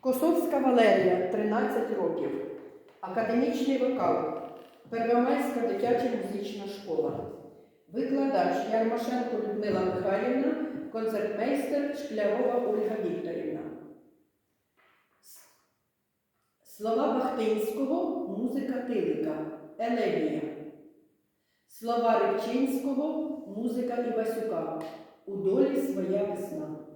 Косовська Валерія 13 років. Академічний вокал. Первомайська дитяча музична школа. Викладач Ярмашенко Людмила Михайлівна, концертмейстер Шклярова Ольга Вікторівна. Слова Бахтинського, музика Тилика, Елегія. Слова Рибчинського, музика Івасюка. У долі своя весна.